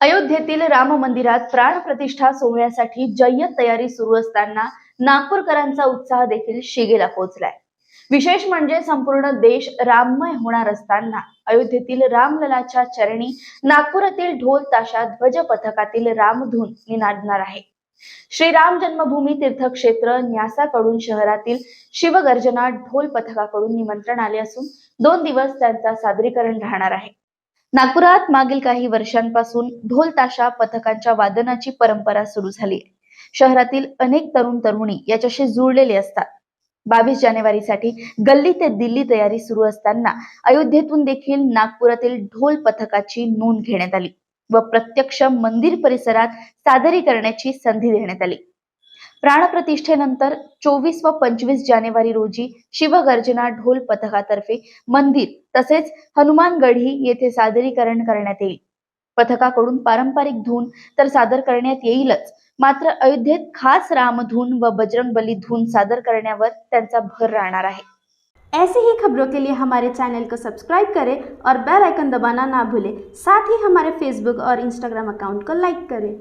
अयोध्येतील राम मंदिरात प्राण प्रतिष्ठा सोहळ्यासाठी जय्यत तयारी सुरू असताना नागपूरकरांचा उत्साह देखील शिगेला पोहोचलाय. विशेष म्हणजे संपूर्ण देश राममय होणार असताना अयोध्येतील रामललाच्या चरणी नागपुरातील ढोल ताशा ध्वज पथकातील रामधून निनादणार आहे. श्रीराम जन्मभूमी तीर्थक्षेत्र न्यासाकडून शहरातील शिवगर्जना ढोल पथकाकडून निमंत्रण आले असून दोन दिवस त्यांचा सादरीकरण राहणार आहे. नागपुरात मागील काही वर्षांपासून ढोल ताशा पथकांच्या वादनाची परंपरा सुरू झाली. आहे शहरातील अनेक तरुण तरुणी याच्याशी जुळलेले असतात. बावीस जानेवारीसाठी गल्ली ते दिल्ली तयारी सुरू असताना अयोध्येतून देखील नागपुरातील ढोल पथकाची नोंद घेण्यात आली व प्रत्यक्ष मंदिर परिसरात सादरी करण्याची संधी देण्यात आली. प्राणप्रतिष्ठेनंतर चोवीस व पंचवीस जानेवारी रोजी शिवगर्जना ढोल पथकातर्फे मंदिर तसेच हनुमानगढी येथे सादरीकरण करण्यात येईल. पथकाकडून पारंपरिक धून तर सादर करण्यात येईलच. मात्र अयोध्येत खास रामधून व बजरंगबली धून सादर करण्यावर त्यांचा भर राहणार आहे. ऐसे ही खबरों के लिए हमारे चैनल को सब्सक्राइब करें और बेल आइकन दबाना ना भूलें। साथ ही हमारे फेसबुक और इंस्टाग्राम अकाउंट को लाइक करें।